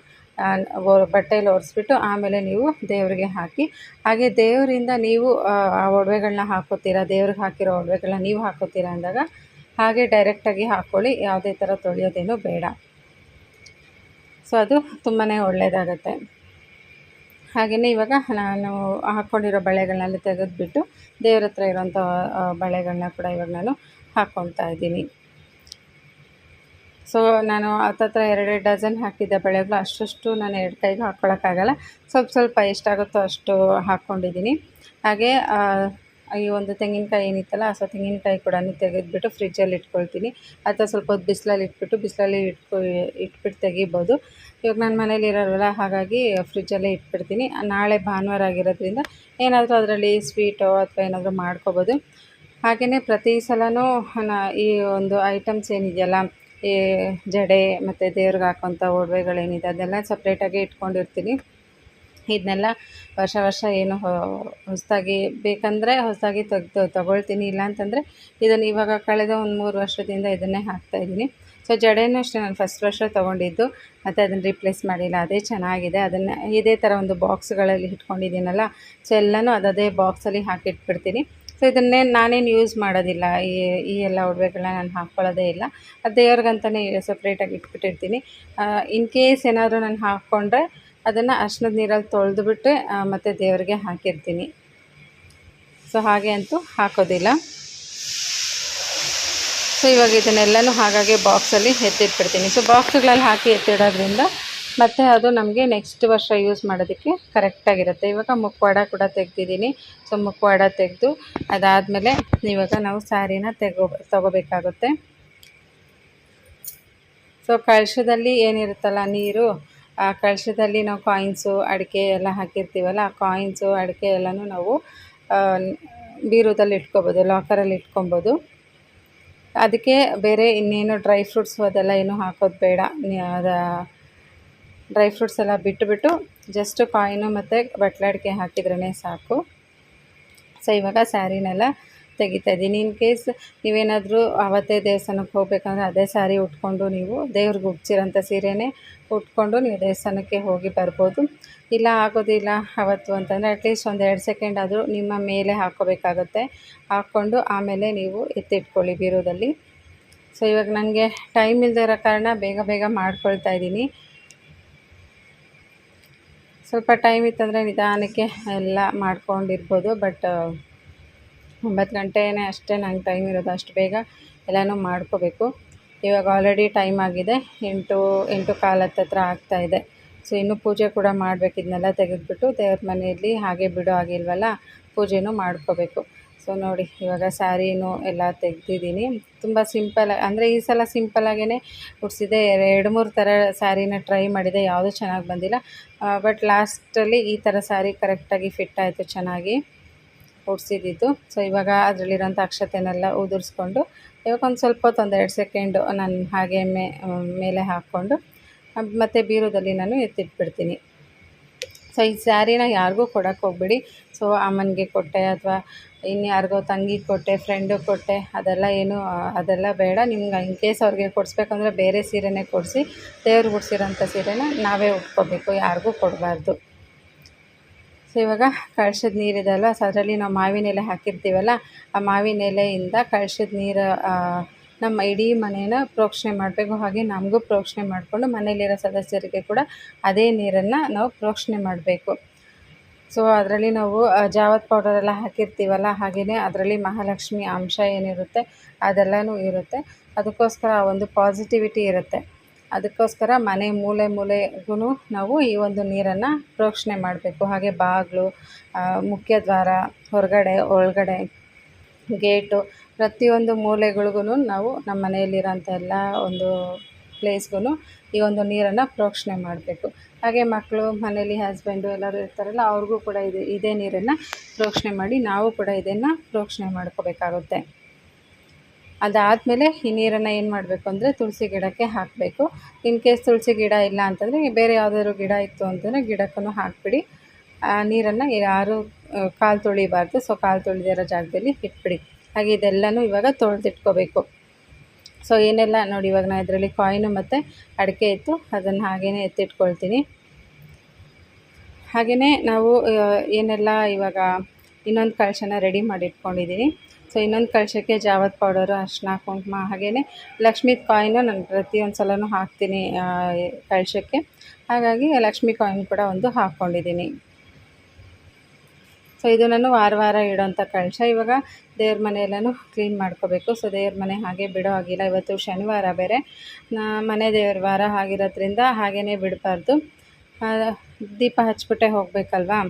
[SPEAKER 1] ಬಟ್ಟೆಯಲ್ಲಿ ಒರೆಸ್ಬಿಟ್ಟು ಆಮೇಲೆ ನೀವು ದೇವರಿಗೆ ಹಾಕಿ, ಹಾಗೆ ದೇವರಿಂದ ನೀವು, ಆ ಒಡವೆಗಳನ್ನ ಹಾಕೋತೀರಾ, ದೇವ್ರಿಗೆ ಹಾಕಿರೋ ಒಡವೆಗಳನ್ನ ನೀವು ಹಾಕೋತೀರಾ ಅಂದಾಗ, ಹಾಗೆ ಡೈರೆಕ್ಟಾಗಿ ಹಾಕ್ಕೊಳ್ಳಿ ಯಾವುದೇ ಥರ ತೊಳೆಯೋದೇನು ಬೇಡ. ಸೊ ಅದು ತುಂಬಾ ಒಳ್ಳೆಯದಾಗತ್ತೆ ಹಾಗೆಯೇ ಇವಾಗ ನಾನು ಹಾಕ್ಕೊಂಡಿರೋ ಬಳೆಗಳನ್ನೆಲ್ಲ ತೆಗೆದುಬಿಟ್ಟು ದೇವ್ರ ಹತ್ರ ಇರೋಂಥ ಬಳೆಗಳನ್ನ ಕೂಡ ಇವಾಗ ನಾನು ಹಾಕ್ಕೊಳ್ತಾ ಇದ್ದೀನಿ. ಸೊ ನಾನು ಹತ್ತತ್ರ ಎರಡೆರಡು ಡಜನ್ ಹಾಕಿದ್ದ ಬಳೆಗಳು ಅಷ್ಟಷ್ಟು ನಾನು ಎರಡು ಕೈಗೆ ಹಾಕ್ಕೊಳಕ್ಕಾಗಲ್ಲ ಸ್ವಲ್ಪ ಸ್ವಲ್ಪ ಎಷ್ಟಾಗುತ್ತೋ ಅಷ್ಟು ಹಾಕ್ಕೊಂಡಿದ್ದೀನಿ ಹಾಗೆ ಈ ಒಂದು ತೆಂಗಿನಕಾಯಿ ಏನಿತ್ತಲ್ಲ ಸೊ ತೆಂಗಿನಕಾಯಿ ಕೂಡ ತೆಗೆದುಬಿಟ್ಟು ಫ್ರಿಜ್ಜಲ್ಲಿ ಇಟ್ಕೊಳ್ತೀನಿ. ಅಥವಾ ಸ್ವಲ್ಪ ಹೊತ್ತು ಬಿಸಿಲಲ್ಲಿ ಇಟ್ಬಿಟ್ಟು ಬಿಸಿಲಲ್ಲಿ ಇಟ್ಕೊ, ಇಟ್ಬಿಟ್ಟು ತೆಗಿಬೋದು. ಇವಾಗ ನಾನು ಮನೇಲಿ ಇರೋಲ್ಲ ಹಾಗಾಗಿ ಫ್ರಿಜ್ಜಲ್ಲೇ ಇಟ್ಬಿಡ್ತೀನಿ. ನಾಳೆ ಭಾನುವಾರ ಆಗಿರೋದ್ರಿಂದ ಏನಾದರೂ ಅದರಲ್ಲಿ ಸ್ವೀಟೋ ಅಥವಾ ಏನಾದರೂ ಮಾಡ್ಕೋಬೋದು. ಹಾಗೆಯೇ ಪ್ರತಿ ಸಲವೂ ಈ ಒಂದು ಐಟಮ್ಸ್ ಏನಿದೆಯಲ್ಲ, ಈ ಜಡೆ ಮತ್ತು ದೇವ್ರಿಗೆ ಹಾಕೋಂಥ ಒಡವೆಗಳೇನಿದೆ, ಅದೆಲ್ಲ ಸಪ್ರೇಟಾಗಿ ಇಟ್ಕೊಂಡಿರ್ತೀನಿ. ಇದನ್ನೆಲ್ಲ ವರ್ಷ ವರ್ಷ ಏನು ಹೊಸದಾಗಿ ಬೇಕಂದರೆ ಹೊಸದಾಗಿ ತೆಗ್ದು ತೊಗೊಳ್ತೀನಿ ಇಲ್ಲ ಅಂತಂದರೆ ಇದನ್ನು ಇವಾಗ ಕಳೆದ ಒಂದು ಮೂರು ವರ್ಷದಿಂದ ಇದನ್ನೇ ಹಾಕ್ತಾಯಿದ್ದೀನಿ ಸೊ ಜಡೆನೂ ಅಷ್ಟೇ ನಾನು ಫಸ್ಟ್ ವರ್ಷ ತೊಗೊಂಡಿದ್ದು, ಮತ್ತು ಅದನ್ನು ರಿಪ್ಲೇಸ್ ಮಾಡಿಲ್ಲ. ಅದೇ ಚೆನ್ನಾಗಿದೆ. ಅದನ್ನು ಇದೇ ಥರ ಒಂದು ಬಾಕ್ಸ್ಗಳಲ್ಲಿ ಇಟ್ಕೊಂಡಿದ್ದೀನಲ್ಲ ಸೊ ಎಲ್ಲನೂ ಅದೇ ಬಾಕ್ಸಲ್ಲಿ ಹಾಕಿಟ್ಬಿಡ್ತೀನಿ. ಸೊ ಇದನ್ನೇ ನಾನೇನು ಯೂಸ್ ಮಾಡೋದಿಲ್ಲ. ಈ ಈ ಎಲ್ಲ ಒಡವೆಗಳನ್ನ ನಾನು ಹಾಕ್ಕೊಳ್ಳೋದೇ ಇಲ್ಲ. ಅದು ದೇವ್ರಿಗಂತಲೇ ಸಪ್ರೇಟಾಗಿ ಇಟ್ಬಿಟ್ಟಿರ್ತೀನಿ. ಇನ್ ಕೇಸ್ ಏನಾದರೂ ನಾನು ಹಾಕ್ಕೊಂಡ್ರೆ ಅದನ್ನು ಅರ್ಶಿನದ ನೀರಲ್ಲಿ ತೊಳೆದ್ಬಿಟ್ಟು ಮತ್ತು ದೇವರಿಗೆ ಹಾಕಿರ್ತೀನಿ. ಸೊ ಹಾಗೆ ಅಂತೂ ಹಾಕೋದಿಲ್ಲ. ಸೊ ಇವಾಗ ಇದನ್ನೆಲ್ಲನೂ ಹಾಗಾಗಿ ಬಾಕ್ಸಲ್ಲಿ ಎತ್ತಿಟ್ಬಿಡ್ತೀನಿ. ಸೊ ಬಾಕ್ಸ್ಗಳಲ್ಲಿ ಹಾಕಿ ಎತ್ತಿಡೋದ್ರಿಂದ ಮತ್ತು ಅದು ನಮಗೆ ನೆಕ್ಸ್ಟ್ ವರ್ಷ ಯೂಸ್ ಮಾಡೋದಕ್ಕೆ ಕರೆಕ್ಟಾಗಿರುತ್ತೆ. ಇವಾಗ ಮುಖವಾಡ ಕೂಡ ತೆಗ್ದಿದ್ದೀನಿ. ಸೊ ಮುಖವಾಡ ತೆಗೆದು ಅದಾದಮೇಲೆ ಇವಾಗ ನಾವು ಸ್ಯಾರಿನ ತೆಗೋ, ತಗೋಬೇಕಾಗುತ್ತೆ. ಸೊ ಕಳಶದಲ್ಲಿ ಏನಿರುತ್ತಲ್ಲ, ನೀರು. ಕಳಶದಲ್ಲಿ ನಾವು ಕಾಯಿನ್ಸು, ಅಡಿಕೆ ಎಲ್ಲ ಹಾಕಿರ್ತೀವಲ್ಲ, ಆ ಕಾಯಿನ್ಸು, ಅಡಿಕೆ ಎಲ್ಲನೂ ನಾವು ಬೀರುದಲ್ಲಿ ಇಟ್ಕೊಬೋದು, ಲಾಕರಲ್ಲಿ ಇಟ್ಕೊಬೋದು. ಅದಕ್ಕೆ ಬೇರೆ ಇನ್ನೇನು ಡ್ರೈ ಫ್ರೂಟ್ಸು ಅದೆಲ್ಲ ಏನು ಹಾಕೋದು ಬೇಡ. ಅದು, ಡ್ರೈ ಫ್ರೂಟ್ಸ್ ಎಲ್ಲ ಬಿಟ್ಟುಬಿಟ್ಟು ಜಸ್ಟ್ ಕಾಯಿನು ಮತ್ತು ಬಟ್ಲಡಿಕೆ ಹಾಕಿದ್ರೇ ಸಾಕು. ಸೊ ಇವಾಗ ಸ್ಯಾರಿನೆಲ್ಲ ತೆಗಿತಾ ಇದ್ದೀನಿ. ಇನ್ ಕೇಸ್ ನೀವೇನಾದರೂ ಆವತ್ತೇ ದೇವಸ್ಥಾನಕ್ಕೆ ಹೋಗ್ಬೇಕಂದ್ರೆ ಅದೇ ಸಾರಿ ಉಟ್ಕೊಂಡು ನೀವು ದೇವ್ರಿಗೆ ಉಡ್ಸಿರೋಂಥ ಸೀರೆನೇ ಉಟ್ಕೊಂಡು ನೀವು ದೇವಸ್ಥಾನಕ್ಕೆ ಹೋಗಿ ಬರ್ಬೋದು. ಇಲ್ಲ, ಆಗೋದಿಲ್ಲ ಅವತ್ತು ಅಂತಂದರೆ ಅಟ್ಲೀಸ್ಟ್ ಒಂದು ಎರಡು ಸೆಕೆಂಡ್ ಆದರೂ ನಿಮ್ಮ ಮೇಲೆ ಹಾಕ್ಕೋಬೇಕಾಗತ್ತೆ ಹಾಕ್ಕೊಂಡು ಆಮೇಲೆ ನೀವು ಎತ್ತಿಟ್ಕೊಳ್ಳಿ ಬೀರೋದಲ್ಲಿ ಸೊ ಇವಾಗ ನನಗೆ ಟೈಮ್ ಇಲ್ಲದೆ ಇರೋ ಕಾರಣ ಬೇಗ ಬೇಗ ಮಾಡ್ಕೊಳ್ತಾ ಇದ್ದೀನಿ. ಸ್ವಲ್ಪ ಟೈಮ್ ಇತ್ತಂದರೆ ನಿಧಾನಕ್ಕೆ ಎಲ್ಲ ಮಾಡ್ಕೊಂಡಿರ್ಬೋದು ಬಟ್ ಒಂಬತ್ತು ಗಂಟೆನೇ ಅಷ್ಟೇ ನಂಗೆ ಟೈಮ್ ಇರೋದು, ಅಷ್ಟು ಬೇಗ ಎಲ್ಲನೂ ಮಾಡ್ಕೋಬೇಕು. ಇವಾಗ ಆಲ್ರೆಡಿ ಟೈಮ್ ಆಗಿದೆ, ಎಂಟು ಎಂಟು ಕಾಲು ಹತ್ತತ್ರ ಆಗ್ತಾಯಿದೆ ಸೊ ಇನ್ನೂ ಪೂಜೆ ಕೂಡ ಮಾಡಬೇಕು ಇದನ್ನೆಲ್ಲ ತೆಗೆದುಬಿಟ್ಟು ದೇವ್ರ ಮನೆಯಲ್ಲಿ ಹಾಗೆ ಬಿಡೋ ಆಗಿಲ್ವಲ್ಲ ಪೂಜೆನೂ ಮಾಡ್ಕೋಬೇಕು. ಸೊ ನೋಡಿ, ಇವಾಗ ಸ್ಯಾರಿನೂ ಎಲ್ಲ ತೆಗ್ದಿದ್ದೀನಿ. ತುಂಬ ಸಿಂಪಲ್ ಅಂದರೆ ಈ ಸಲ ಸಿಂಪಲಾಗೇ ಉಡ್ಸಿದೆ ಎರಡು, ಮೂರು ಥರ ಸ್ಯಾರಿನ ಟ್ರೈ ಮಾಡಿದೆ, ಯಾವುದೂ ಚೆನ್ನಾಗಿ ಬಂದಿಲ್ಲ. ಬಟ್ ಲಾಸ್ಟಲ್ಲಿ ಈ ಥರ ಸ್ಯಾರಿ ಕರೆಕ್ಟಾಗಿ ಫಿಟ್ ಆಯಿತು ಚೆನ್ನಾಗಿ. ಉಡ್ಸಿದ್ದಿದ್ದು ಸೊ ಇವಾಗ ಅದರಲ್ಲಿರೋಂಥ ಅಕ್ಷತೆನೆಲ್ಲ ಉದುರಿಸ್ಕೊಂಡು, ಇವಾಗ ಒಂದು ಸ್ವಲ್ಪ ಹೊತ್ತು ಸೆಕೆಂಡು ನಾನು ಹಾಗೆ ಮೇಲೆ ಹಾಕ್ಕೊಂಡು ಮತ್ತು ಬೀರೋದಲ್ಲಿ ನಾನು ಎತ್ತಿಟ್ಬಿಡ್ತೀನಿ. ಸೊ ಈ ಸ್ಯಾರಿನ ಯಾರಿಗೂ ಕೊಡೋಕ್ಕೆ ಹೋಗ್ಬೇಡಿ. ಸೊ ಅಮ್ಮನಿಗೆ ಕೊಟ್ಟೆ ಅಥವಾ ಇನ್ಯಾರಿಗೋ ತಂಗಿಗೆ ಕೊಟ್ಟೆ ಫ್ರೆಂಡು ಕೊಟ್ಟೆ, ಅದೆಲ್ಲ ಏನು, ಅದೆಲ್ಲ ಬೇಡ. ನಿಮ್ಗೆ ಇನ್ ಕೇಸ್ ಅವ್ರಿಗೆ ಕೊಡಿಸ್ಬೇಕಂದ್ರೆ ಬೇರೆ ಸೀರೆನೇ ಕೊಡಿಸಿ ದೇವ್ರಿಗೆ ಉಡ್ಸಿರೋಂಥ ಸೀರೆನ ನಾವೇ ಉಟ್ಕೋಬೇಕು, ಯಾರಿಗೂ ಕೊಡಬಾರ್ದು. ಸೊ ಇವಾಗ ಕಳ್ಸಿದ ನೀರಿದೆಲ್ಲ ಸೊ ಅದರಲ್ಲಿ ನಾವು ಮಾವಿನ ಎಲೆ ಹಾಕಿರ್ತೀವಲ್ಲ, ಆ ಮಾವಿನ ಎಲೆಯಿಂದ ಕಳ್ಸಿದ ನೀರು ನಮ್ಮ ಇಡೀ ಮನೇನ ಪ್ರೋಕ್ಷಣೆ ಮಾಡಬೇಕು. ಹಾಗೆ ನಮಗೂ ಪ್ರೋಕ್ಷಣೆ ಮಾಡಿಕೊಂಡು ಮನೆಯಲ್ಲಿರೋ ಸದಸ್ಯರಿಗೆ ಕೂಡ ಅದೇ ನೀರನ್ನು ನಾವು ಪ್ರೋಕ್ಷಣೆ ಮಾಡಬೇಕು. ಸೊ ಅದರಲ್ಲಿ ನಾವು ಜಾವತ್ ಪೌಡರೆಲ್ಲ ಹಾಕಿರ್ತೀವಲ್ಲ ಹಾಗೆಯೇ ಅದರಲ್ಲಿ ಮಹಾಲಕ್ಷ್ಮಿ ಅಂಶ ಏನಿರುತ್ತೆ ಅದೆಲ್ಲನೂ ಇರುತ್ತೆ. ಅದಕ್ಕೋಸ್ಕರ ಒಂದು ಪಾಸಿಟಿವಿಟಿ ಇರುತ್ತೆ. ಅದಕ್ಕೋಸ್ಕರ ಮನೆ ಮೂಲೆ ಮೂಲೆಗೂ ನಾವು ಈ ಒಂದು ನೀರನ್ನು ಪ್ರೋಕ್ಷಣೆ ಮಾಡಬೇಕು. ಹಾಗೆ ಬಾಗಿಲು ಮುಖ್ಯ ದ್ವಾರ, ಹೊರಗಡೆ, ಒಳಗಡೆ, ಗೇಟು, ಪ್ರತಿಯೊಂದು ಮೂಲೆಗಳಿಗೂ ನಾವು ನಮ್ಮ ಮನೆಯಲ್ಲಿರೋಂಥ ಎಲ್ಲ ಒಂದು ಪ್ಲೇಸ್ಗೂ ಈ ಒಂದು ನೀರನ್ನು ಪ್ರೋಕ್ಷಣೆ ಮಾಡಬೇಕು. ಹಾಗೆ ಮಕ್ಕಳು ಮನೇಲಿ ಹಸ್ಬೆಂಡು ಎಲ್ಲರೂ ಇರ್ತಾರಲ್ಲ, ಅವ್ರಿಗೂ ಕೂಡ ಇದು, ಇದೇ ನೀರನ್ನು ಪ್ರೋಕ್ಷಣೆ ಮಾಡಿ ನಾವು ಕೂಡ ಇದನ್ನು ಪ್ರೋಕ್ಷಣೆ ಮಾಡ್ಕೋಬೇಕಾಗುತ್ತೆ. ಅದಾದಮೇಲೆ ಈ ನೀರನ್ನು ಏನು ಮಾಡಬೇಕು ಅಂದರೆ ತುಳಸಿ ಗಿಡಕ್ಕೆ ಹಾಕಬೇಕು. ಇನ್ ಕೇಸ್ ತುಳಸಿ ಗಿಡ ಇಲ್ಲ ಅಂತಂದರೆ ಬೇರೆ ಯಾವುದಾದ್ರು ಗಿಡ ಇತ್ತು ಅಂತಂದರೆ ಗಿಡಕ್ಕೂ ಹಾಕಿಬಿಡಿ. ನೀರನ್ನು ಯಾರು ಕಾಲು ತೊಳಿಬಾರ್ದು ಸೊ ಕಾಲು ತೊಳೆದಿರೋ ಜಾಗದಲ್ಲಿ ಇಟ್ಬಿಡಿ. ಹಾಗೆ ಇದೆಲ್ಲನೂ ಇವಾಗ ತೊಳೆದಿಟ್ಕೋಬೇಕು. ಸೊ ಏನೆಲ್ಲ ನೋಡಿ ಇವಾಗ ನಾನು ಇದರಲ್ಲಿ ಕಾಯಿನು ಮತ್ತು ಅಡಿಕೆ ಇತ್ತು, ಅದನ್ನು ಹಾಗೆಯೇ ಎತ್ತಿಟ್ಕೊಳ್ತೀನಿ. ಹಾಗೆಯೇ ನಾವು ಏನೆಲ್ಲ ಇವಾಗ ಇನ್ನೊಂದು ಕಳಶನ ರೆಡಿ ಮಾಡಿ ಇಟ್ಕೊಂಡಿದ್ದೀನಿ ಸೊ ಇನ್ನೊಂದು ಕಳಶಕ್ಕೆ ಜಾವತ್ ಪೌಡರು ಅರ್ಶಿನ ಕುಂಕುಮ ಹಾಗೆಯೇ ಲಕ್ಷ್ಮೀದ ಕಾಯಿನು ನಾನು ಪ್ರತಿಯೊಂದು ಸಲವೂ ಹಾಕ್ತೀನಿ ಕಳಶಕ್ಕೆ ಹಾಗಾಗಿ ಲಕ್ಷ್ಮಿ ಕಾಯಿನ್ ಕೂಡ ಒಂದು ಹಾಕ್ಕೊಂಡಿದ್ದೀನಿ. ಸೊ ಇದು ನಾನು ವಾರ ವಾರ ಇಡೋಂಥ ಕಳಶ ಇವಾಗ ದೇವ್ರ ಮನೆಯೆಲ್ಲನೂ ಕ್ಲೀನ್ ಮಾಡ್ಕೋಬೇಕು. ಸೊ ದೇವ್ರ ಮನೆ ಹಾಗೆ ಬಿಡೋ ಆಗಿಲ್ಲ ಇವತ್ತು ಶನಿವಾರ ಬೇರೆ. ಮನೆ ದೇವ್ರ ವಾರ ಆಗಿರೋದ್ರಿಂದ ಹಾಗೇ ಬಿಡಬಾರ್ದು. ದೀಪ ಹಚ್ಬಿಟ್ಟೆ ಹೋಗಬೇಕಲ್ವಾ?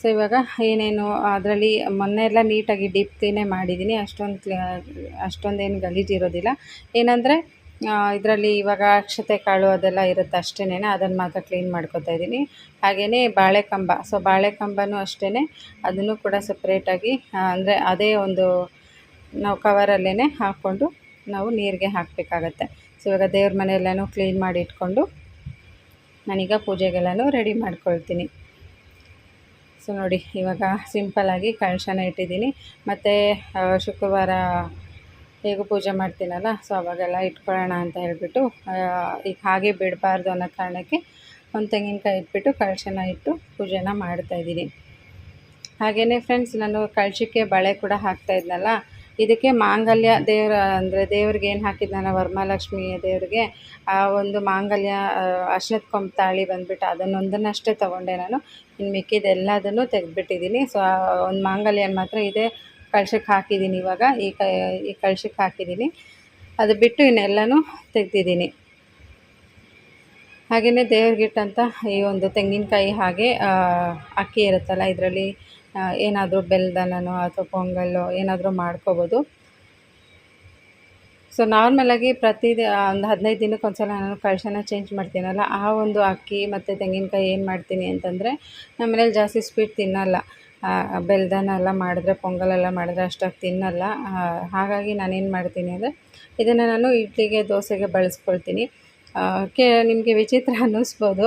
[SPEAKER 1] ಸೊ ಇವಾಗ ಏನೇನು ಅದರಲ್ಲಿ ಮೊನ್ನೆ ಎಲ್ಲ ನೀಟಾಗಿ ಡೀಪ್ ಕ್ಲೀನೇ ಮಾಡಿದ್ದೀನಿ ಅಷ್ಟೊಂದು ಕ್ಲೀ ಅಷ್ಟೊಂದೇನು ಗಲೀಜಿರೋದಿಲ್ಲ ಏನಂದರೆ ಇದರಲ್ಲಿ ಇವಾಗ ಅಕ್ಷತೆ ಕಾಳು ಅದೆಲ್ಲ ಇರುತ್ತೆ ಅಷ್ಟೇನೆ. ಅದನ್ನು ಮಾತ್ರ ಕ್ಲೀನ್ ಮಾಡ್ಕೊತಾ ಇದ್ದೀನಿ ಹಾಗೆಯೇ ಬಾಳೆಕಂಬ. ಸೊ ಬಾಳೆಕಂಬನೂ ಅಷ್ಟೇ ಅದನ್ನು ಕೂಡ ಸಪ್ರೇಟಾಗಿ ಅಂದರೆ ಅದೇ ಒಂದು ನಾವು ಕವರಲ್ಲೇ ಹಾಕ್ಕೊಂಡು ನಾವು ನೀರಿಗೆ ಹಾಕಬೇಕಾಗತ್ತೆ. ಸೊ ಇವಾಗ ದೇವ್ರ ಮನೆಯೆಲ್ಲನೂ ಕ್ಲೀನ್ ಮಾಡಿ ಇಟ್ಕೊಂಡು ನಾನೀಗ ಪೂಜೆಗೆಲ್ಲನೂ ರೆಡಿ ಮಾಡ್ಕೊಳ್ತೀನಿ. ಸೊ ನೋಡಿ, ಇವಾಗ ಸಿಂಪಲ್ಲಾಗಿ ಕಳಶನ ಇಟ್ಟಿದ್ದೀನಿ. ಮತ್ತು ಶುಕ್ರವಾರ ಹೇಗೂ ಪೂಜೆ ಮಾಡ್ತೀನಲ್ಲ, ಸೊ ಅವಾಗೆಲ್ಲ ಇಟ್ಕೊಳ್ಳೋಣ ಅಂತ ಹೇಳಿಬಿಟ್ಟು ಈಗ ಹಾಗೆ ಬಿಡಬಾರ್ದು ಅನ್ನೋ ಕಾರಣಕ್ಕೆ ಒಂದು ತೆಂಗಿನಕಾಯಿ ಇಟ್ಬಿಟ್ಟು ಕಳಶನ ಇಟ್ಟು ಪೂಜೆನ ಮಾಡ್ತಾಯಿದ್ದೀನಿ ಹಾಗೆಯೇ ಫ್ರೆಂಡ್ಸ್ ನಾನು ಕಳಶಕ್ಕೆ ಬಳೆ ಕೂಡ ಹಾಕ್ತಾ ಇದ್ನಲ್ಲ ಇದಕ್ಕೆ ಮಾಂಗಲ್ಯ ದೇವರ ಅಂದರೆ ದೇವ್ರಿಗೆ ಏನು ಹಾಕಿದ್ನಲ್ಲ ವರಮಹಾಲಕ್ಷ್ಮಿಯ ದೇವರಿಗೆ, ಆ ಒಂದು ಮಾಂಗಲ್ಯ ಅರ್ಶಿನದ ಕೊಂಬು ತಾಳಿ ಬಂದುಬಿಟ್ಟು ಅದನ್ನೊಂದನ್ನಷ್ಟೇ ತೊಗೊಂಡೆ ನಾನು. ಇನ್ನು ಮಿಕ್ಕಿದ್ದೆಲ್ಲದನ್ನು ತೆಗೆದುಬಿಟ್ಟಿದ್ದೀನಿ ಸೊ ಒಂದು ಮಾಂಗಲ್ಯನ ಮಾತ್ರ ಇದೇ. ಕಳ್ಶಕ್ಕೆ ಹಾಕಿದ್ದೀನಿ ಇವಾಗ. ಈ ಕ, ಈ ಕಳ್ಶಕ್ಕೆ ಹಾಕಿದ್ದೀನಿ ಅದು ಬಿಟ್ಟು ಇನ್ನೆಲ್ಲನೂ ತೆಗ್ದಿದ್ದೀನಿ ಹಾಗೆಯೇ ದೇವ್ರಿಗಿಟ್ಟಂಥ ಈ ಒಂದು ತೆಂಗಿನಕಾಯಿ ಹಾಗೆ ಅಕ್ಕಿ ಇರುತ್ತಲ್ಲ ಇದರಲ್ಲಿ ಏನಾದರೂ ಬೆಲ್ಲದನೋ ಅಥವಾ ಪೊಂಗಲ್ಲು ಏನಾದರೂ ಮಾಡ್ಕೋಬೋದು. ಸೊ ನಾರ್ಮಲಾಗಿ ಪ್ರತಿ ಒಂದು ಹದಿನೈದು ದಿನಕ್ಕೆ ಒಂದು ಸಲ ನಾನು ಕಳಶನ ಚೇಂಜ್ ಮಾಡ್ತೀನಲ್ಲ, ಆ ಒಂದು ಅಕ್ಕಿ ಮತ್ತು ತೆಂಗಿನಕಾಯಿ ಏನು ಮಾಡ್ತೀನಿ ಅಂತಂದರೆ ನಮ್ಮ ಮನೇಲಿ ಜಾಸ್ತಿ ಸ್ವೀಟ್ ತಿನ್ನಲ್ಲ. ಬೆಲ್ದನ ಎಲ್ಲ ಮಾಡಿದ್ರೆ ಪೊಂಗಲೆಲ್ಲ ಮಾಡಿದ್ರೆ ಅಷ್ಟಾಗಿ ತಿನ್ನಲ್ಲ. ಹಾಗಾಗಿ ನಾನೇನು ಮಾಡ್ತೀನಿ ಅಂದರೆ ಇದನ್ನು ನಾನು ಇಡ್ಲಿಗೆ, ದೋಸೆಗೆ ಬಳಸ್ಕೊಳ್ತೀನಿ. ಕೆ, ನಿಮಗೆ ವಿಚಿತ್ರ <laughs> ಅನ್ನಿಸ್ಬೋದು.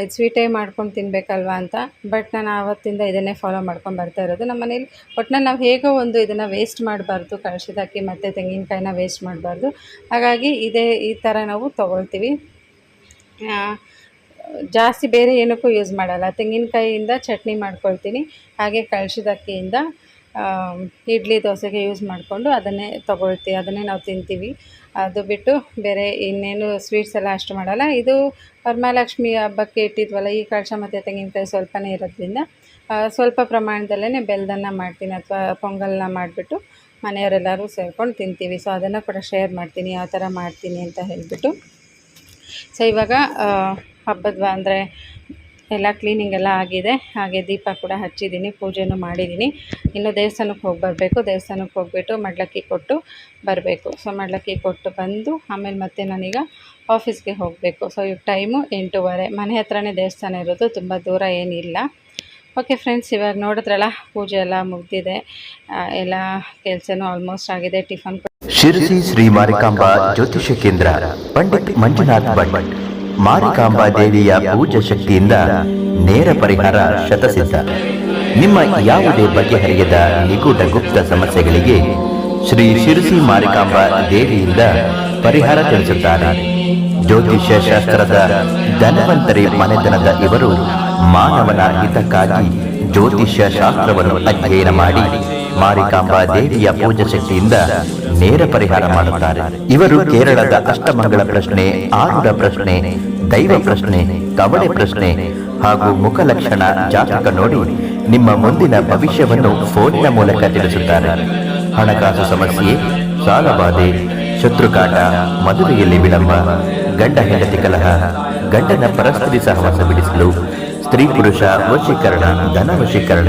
[SPEAKER 1] ಇದು ಸ್ವೀಟೇ ಮಾಡ್ಕೊಂಡು ತಿನ್ನಬೇಕಲ್ವ ಅಂತ. ಬಟ್ ನಾನು ಆವತ್ತಿಂದ ಇದನ್ನೇ ಫಾಲೋ ಮಾಡ್ಕೊಂಡು ಬರ್ತಾ ಇರೋದು. ನಮ್ಮ ಮನೇಲಿ ಒಟ್ಟಿನ ನಾವು ಹೇಗೋ ಒಂದು ಇದನ್ನು ವೇಸ್ಟ್ ಮಾಡಬಾರ್ದು. ಕಳಿಸಿದಕ್ಕೆ ಮತ್ತು ತೆಂಗಿನಕಾಯಿನ ವೇಸ್ಟ್ ಮಾಡಬಾರ್ದು. ಹಾಗಾಗಿ ಇದೇ, ಈ ಥರ ನಾವು ತೊಗೊಳ್ತೀವಿ. ಜಾಸ್ತಿ ಬೇರೆ ಏನಕ್ಕೂ ಯೂಸ್ ಮಾಡಲ್ಲ. ತೆಂಗಿನಕಾಯಿಯಿಂದ ಚಟ್ನಿ ಮಾಡ್ಕೊಳ್ತೀನಿ. ಹಾಗೆ ಕಳಿಸಿದಕ್ಕಿಯಿಂದ ಇಡ್ಲಿ ದೋಸೆಗೆ ಯೂಸ್ ಮಾಡಿಕೊಂಡು ಅದನ್ನೇ ತೊಗೊಳ್ತೀವಿ ಅದನ್ನೇ ನಾವು ತಿಂತೀವಿ. ಅದು ಬಿಟ್ಟು ಬೇರೆ ಇನ್ನೇನು ಸ್ವೀಟ್ಸ್ ಎಲ್ಲ ಅಷ್ಟು ಮಾಡಲ್ಲ. ಇದು ವರಮಹಾಲಕ್ಷ್ಮಿ ಹಬ್ಬಕ್ಕೆ ಇಟ್ಟಿದ್ವಲ್ಲ, ಈ ಕಳಶ ಮತ್ತು ತೆಂಗಿನಕಾಯಿ ಸ್ವಲ್ಪನೇ ಇರೋದ್ರಿಂದ ಸ್ವಲ್ಪ ಪ್ರಮಾಣದಲ್ಲೇ ಬೆಲ್ಲದನ್ನ ಮಾಡ್ತೀನಿ ಅಥವಾ ಪೊಂಗಲ್ನ ಮಾಡಿಬಿಟ್ಟು ಮನೆಯವರೆಲ್ಲರೂ ಸೇರ್ಕೊಂಡು ತಿಂತೀವಿ. ಸೊ ಅದನ್ನು ಕೂಡ ಶೇರ್ ಮಾಡ್ತೀನಿ, ಯಾವ ಥರ ಮಾಡ್ತೀನಿ ಅಂತ ಹೇಳಿಬಿಟ್ಟು. ಸೊ ಇವಾಗ ಹಬ್ಬದ ಅಂದರೆ ಎಲ್ಲ ಕ್ಲೀನಿಂಗ್ ಎಲ್ಲ ಆಗಿದೆ. ಹಾಗೆ ದೀಪ ಕೂಡ ಹಚ್ಚಿದ್ದೀನಿ, ಪೂಜೆನೂ ಮಾಡಿದ್ದೀನಿ. ಇನ್ನು ದೇವಸ್ಥಾನಕ್ಕೆ ಹೋಗಿ ಬರಬೇಕು. ದೇವಸ್ಥಾನಕ್ಕೆ ಹೋಗ್ಬಿಟ್ಟು ಮಡ್ಲಕ್ಕಿ ಕೊಟ್ಟು ಬರಬೇಕು. ಸೊ ಮಡ್ಲಕ್ಕಿ ಕೊಟ್ಟು ಬಂದು ಆಮೇಲೆ ಮತ್ತೆ ನಾನೀಗ ಆಫೀಸ್ಗೆ ಹೋಗಬೇಕು. ಸೊ ಈಗ ಟೈಮು ಎಂಟೂವರೆ. ಮನೆ ಹತ್ರನೇ ದೇವಸ್ಥಾನ ಇರೋದು, ತುಂಬ ದೂರ ಏನಿಲ್ಲ. ಓಕೆ ಫ್ರೆಂಡ್ಸ್ ಇವಾಗ ನೋಡಿದ್ರಲ್ಲ, ಪೂಜೆ ಎಲ್ಲ ಮುಗ್ದಿದೆ. ಎಲ್ಲ ಕೆಲಸನೂ ಆಲ್ಮೋಸ್ಟ್ ಆಗಿದೆ. ಟಿಫನ್
[SPEAKER 2] ಶಿರಸಿ ಶ್ರೀ ಮಾರಿಕಾಂಬಾ ಜ್ಯೋತಿಷ್ಯ ಕೇಂದ್ರ, ಪಂಡಿತ್ ಮಂಜುನಾಥ್ ಭಟ್. ಮಾರಿಕಾಂಬಾ ದೇವಿಯ ಪೂಜಾ ಶಕ್ತಿಯಿಂದ ನೇರ ಪರಿಹಾರ ಶತಸಿದ್ಧ. ನಿಮ್ಮ ಯಾವುದೇ ಬಗೆಹರಿಯದ ನಿಗೂಢ ಗುಪ್ತ ಸಮಸ್ಯೆಗಳಿಗೆ ಶ್ರೀ ಶಿರಸಿ ಮಾರಿಕಾಂಬಾ ದೇವಿಯಿಂದ ಪರಿಹಾರ ತಿಳಿಸುತ್ತಾರೆ. ಜ್ಯೋತಿಷ್ಯ ಶಾಸ್ತ್ರದ ಧನವಂತರಿ ಮನೆತನದ ಇವರು ಮಾನವನ ಹಿತಕ್ಕಾಗಿ ಜ್ಯೋತಿಷ್ಯ ಶಾಸ್ತ್ರವನ್ನು ಅಧ್ಯಯನ ಮಾಡಿ ಮಾರಿಕಾಂಬಾ ದೇವಿಯ ಪೂಜಾ ಶಕ್ತಿಯಿಂದ ನೇರ ಪರಿಹಾರ ಮಾಡುತ್ತಾರೆ. ಇವರು ಕೇರಳದ ಅಷ್ಟಮಂಗಳ ಪ್ರಶ್ನೆ ಆರುಡ ಪ್ರಶ್ನೆ, ದೈವ ಪ್ರಶ್ನೆ, ಕವಳೆ ಪ್ರಶ್ನೆ ಹಾಗೂ ಮುಖಲಕ್ಷಣ ಜಾತಕ ನೋಡಿ ನಿಮ್ಮ ಮುಂದಿನ ಭವಿಷ್ಯವನ್ನು ಫೋನಿನ ಮೂಲಕ ತಿಳಿಸುತ್ತಾರೆ. ಹಣಕಾಸು ಸಮಸ್ಯೆ, ಸಾಲಬಾಧೆ, ಶತ್ರುಕಾಟ, ಮದುವೆಯಲ್ಲಿ ವಿಳಂಬ, ಗಂಡ ಹೆಂಡತಿ ಕಲಹ, ಗಂಡನ ಪರಸ್ಪರಿ ಸಹವಾಸ ಬಿಡಿಸಲು, ಸ್ತ್ರೀ ಪುರುಷ ವಶೀಕರಣ, ಧನ ವಶೀಕರಣ